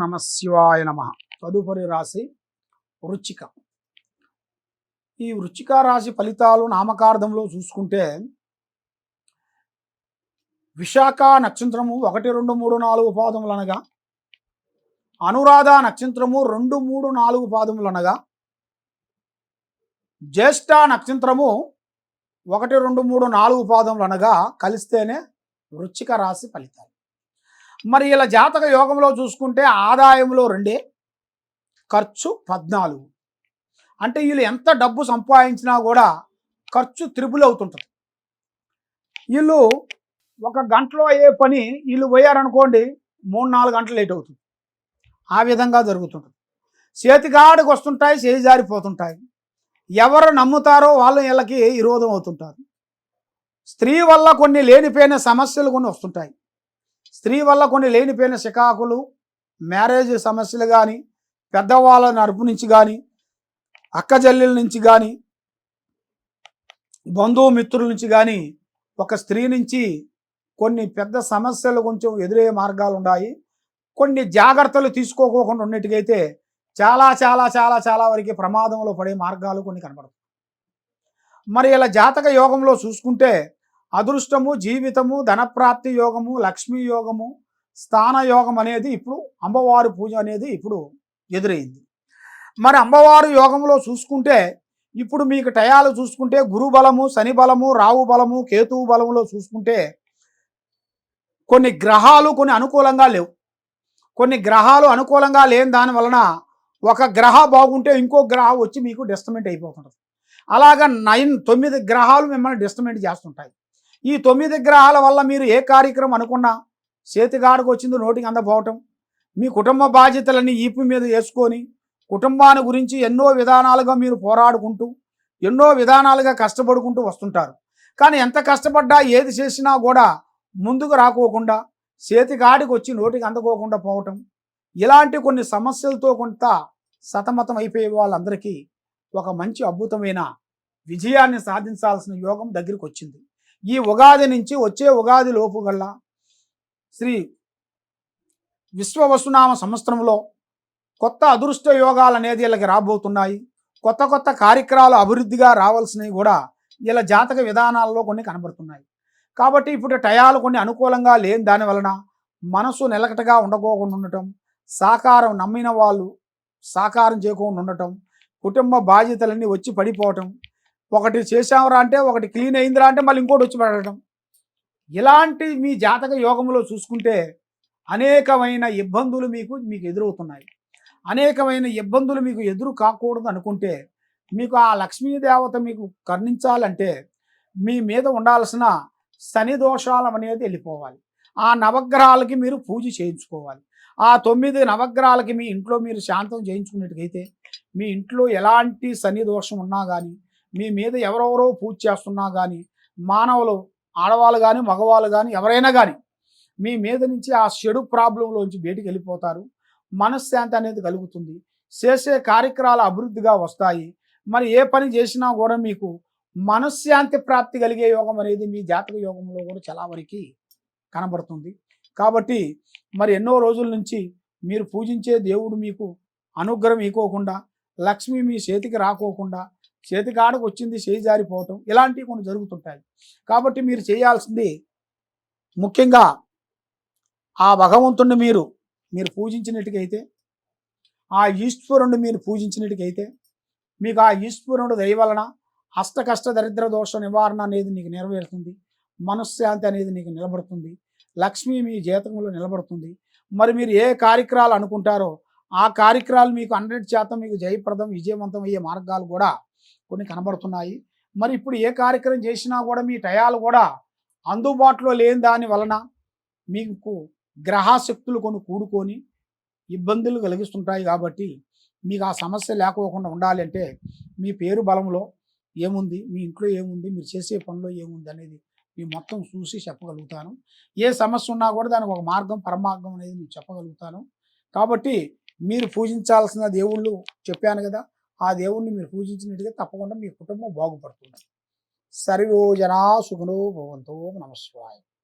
నమ శివాయ నమ. తదుపరి రాశి వృచ్చిక. ఈ వృచ్చిక రాశి ఫలితాలు నామకార్థంలో చూసుకుంటే విశాఖ నక్షత్రము ఒకటి రెండు మూడు నాలుగు పాదములు అనగా అనురాధ నక్షత్రము రెండు మూడు నాలుగు పాదములు అనగా జ్యేష్ఠ నక్షత్రము ఒకటి రెండు మూడు నాలుగు పాదములు అనగా కలిస్తేనే వృచ్చిక రాశి ఫలితాలు. మరి ఇలా జాతక యోగంలో చూసుకుంటే ఆదాయంలో రెండే ఖర్చు పద్నాలుగు. అంటే వీళ్ళు ఎంత డబ్బు సంపాదించినా కూడా ఖర్చు త్రిపుల్ అవుతుంటుంది. వీళ్ళు ఒక గంటలో అయ్యే పని వీళ్ళు పోయారనుకోండి మూడు నాలుగు గంటలు లేట్ అవుతుంది. ఆ విధంగా జరుగుతుంటుంది. చేతిగాడికి వస్తుంటాయి చేయి జారిపోతుంటాయి. ఎవరు నమ్ముతారో వాళ్ళు వీళ్ళకి విరోధం అవుతుంటారు. స్త్రీ వల్ల కొన్ని లేనిపోయిన సమస్యలు కొన్ని వస్తుంటాయి. స్త్రీ వల్ల కొన్ని లేనిపోయిన చికాకులు మ్యారేజ్ సమస్యలు కానీ పెద్దవాళ్ళ నడుపు నుంచి కానీ అక్క చెల్లెల నుంచి కానీ బంధుమిత్రుల నుంచి కానీ ఒక స్త్రీ నుంచి కొన్ని పెద్ద సమస్యలు కొంచెం ఎదురయ్యే మార్గాలు ఉన్నాయి. కొన్ని జాగ్రత్తలు తీసుకోకోకుండా ఉన్నట్టుగైతే చాలా చాలా చాలా చాలా వరకు ప్రమాదంలో పడే మార్గాలు కొన్ని కనపడతాయి. మరి ఇలా జాతక యోగంలో చూసుకుంటే అదృష్టము జీవితము ధనప్రాప్తి యోగము లక్ష్మీ యోగము స్థాన యోగం అనేది ఇప్పుడు అమ్మవారి పూజ అనేది ఇప్పుడు ఎదురైంది. మరి అమ్మవారు యోగంలో చూసుకుంటే ఇప్పుడు మీకు టయాలు చూసుకుంటే గురు బలము శని బలము రావు బలము కేతువు బలములో చూసుకుంటే కొన్ని గ్రహాలు కొన్ని అనుకూలంగా లేవు. కొన్ని గ్రహాలు అనుకూలంగా లేని దాని వలన ఒక గ్రహ బాగుంటే ఇంకో గ్రహం వచ్చి మీకు డిస్టమెంట్ అయిపోతుంటుంది. అలాగా నైన్ తొమ్మిది గ్రహాలు మిమ్మల్ని డిస్టమెంట్ చేస్తుంటాయి. ఈ తొమ్మిది గ్రహాల వల్ల మీరు ఏ కార్యక్రమం అనుకున్నా చేతిగాడికి వచ్చింది నోటికి అందపోవటం మీ కుటుంబ బాధ్యతలన్నీ ఈపు మీద వేసుకొని కుటుంబాన్ని గురించి ఎన్నో విధానాలుగా మీరు పోరాడుకుంటూ ఎన్నో విధానాలుగా కష్టపడుకుంటూ వస్తుంటారు. కానీ ఎంత కష్టపడ్డా ఏది చేసినా కూడా ముందుకు రాకోకుండా చేతిగాడికి వచ్చి నోటికి అందుకోకుండా పోవటం. ఇలాంటి కొన్ని సమస్యలతో కొంత సతమతం అయిపోయే వాళ్ళందరికీ ఒక మంచి అద్భుతమైన విజయాన్ని సాధించాల్సిన యోగం దగ్గరికి వచ్చింది. ఈ ఉగాది నుంచి వచ్చే ఉగాది లోపు గల్లా శ్రీ విశ్వవసునామ సంవత్సరంలో కొత్త అదృష్ట యోగాలు అనేది వీళ్ళకి రాబోతున్నాయి. కొత్త కొత్త కార్యక్రమాలు అభివృద్ధిగా రావాల్సినవి కూడా వీళ్ళ జాతక విధానాల్లో కొన్ని కనబడుతున్నాయి. కాబట్టి ఇప్పుడు టయాలు కొన్ని అనుకూలంగా లేని దాని వలన మనసు నిలకటగా ఉండకోకుండా ఉండటం సాకారం నమ్మిన వాళ్ళు సాకారం చేయకుండా ఉండటం కుటుంబ బాధ్యతలన్నీ వచ్చి పడిపోవటం ఒకటి చేసామరా అంటే ఒకటి క్లీన్ అయిందిరా అంటే మళ్ళీ ఇంకోటి వచ్చి పడటం ఇలాంటి మీ జాతక యోగంలో చూసుకుంటే అనేకమైన ఇబ్బందులు మీకు మీకు ఎదురవుతున్నాయి. అనేకమైన ఇబ్బందులు మీకు ఎదురు కాకూడదు అనుకుంటే మీకు ఆ లక్ష్మీదేవత మీకు కర్ణించాలంటే మీ మీద ఉండాల్సిన శని దోషాలం అనేది వెళ్ళిపోవాలి. ఆ నవగ్రహాలకి మీరు పూజ చేయించుకోవాలి. ఆ తొమ్మిది నవగ్రహాలకి మీ ఇంట్లో మీరు శాంతం చేయించుకున్నట్టుగైతే మీ ఇంట్లో ఎలాంటి శని దోషం ఉన్నా కానీ మీ మీద ఎవరెవరో పూజ చేస్తున్నా కానీ మానవులు ఆడవాళ్ళు కానీ మగవాళ్ళు కానీ ఎవరైనా కానీ మీ మీద నుంచి ఆ చెడు ప్రాబ్లంలోంచి బయటికి వెళ్ళిపోతారు. మనశ్శాంతి అనేది కలుగుతుంది. చేసే కార్యక్రమాలు అభివృద్ధిగా వస్తాయి. మరి ఏ పని చేసినా కూడా మీకు మనశ్శాంతి ప్రాప్తి కలిగే యోగం అనేది మీ జాతక యోగంలో కూడా చాలా వరకు కనబడుతుంది. కాబట్టి మరి ఎన్నో రోజుల నుంచి మీరు పూజించే దేవుడు మీకు అనుగ్రహం ఇవ్వకుండా లక్ష్మి మీ చేతికి రాకోకుండా చేతి కాడకు వచ్చింది చేయి జారిపోవటం ఇలాంటివి కొన్ని జరుగుతుంటాయి. కాబట్టి మీరు చేయాల్సింది ముఖ్యంగా ఆ భగవంతుణ్ణి మీరు మీరు పూజించినట్టుకైతే ఆ ఈశ్వరుణ్ణి మీరు పూజించినట్టుకైతే మీకు ఆ ఈశ్వరుడు దయవలన వలన దరిద్ర దోష నివారణ అనేది నీకు నెరవేరుతుంది. మనశ్శాంతి అనేది నీకు నిలబడుతుంది. లక్ష్మి మీ జీవితంలో నిలబడుతుంది. మరి మీరు ఏ కార్యక్రమాలు అనుకుంటారో ఆ కార్యక్రమాలు మీకు హండ్రెడ్ శాతం మీకు జయప్రదం విజయవంతం అయ్యే మార్గాలు కూడా కొన్ని కనబడుతున్నాయి. మరి ఇప్పుడు ఏ కార్యక్రమం చేసినా కూడా మీ టయాలు కూడా అందుబాటులో లేని దాని వలన మీకు గ్రహశక్తులు కొన్ని కూడుకొని ఇబ్బందులు కలిగిస్తుంటాయి కాబట్టి మీకు ఆ సమస్య లేకోకుండా ఉండాలంటే మీ పేరు బలంలో ఏముంది మీ ఇంట్లో ఏముంది మీరు చేసే పనిలో ఏముంది అనేది మీ మొత్తం చూసి చెప్పగలుగుతాను. ఏ సమస్య ఉన్నా కూడా దానికి ఒక మార్గం పరమార్గం అనేది నేను చెప్పగలుగుతాను. కాబట్టి మీరు పూజించాల్సిన దేవుళ్ళు చెప్పాను కదా ఆ దేవుణ్ణి మీరు పూజించినట్టుగా తప్పకుండా మీ కుటుంబం బాగుపడుతుంది. సర్వో జనా సుఖనో భవంతో నమస్వాయ.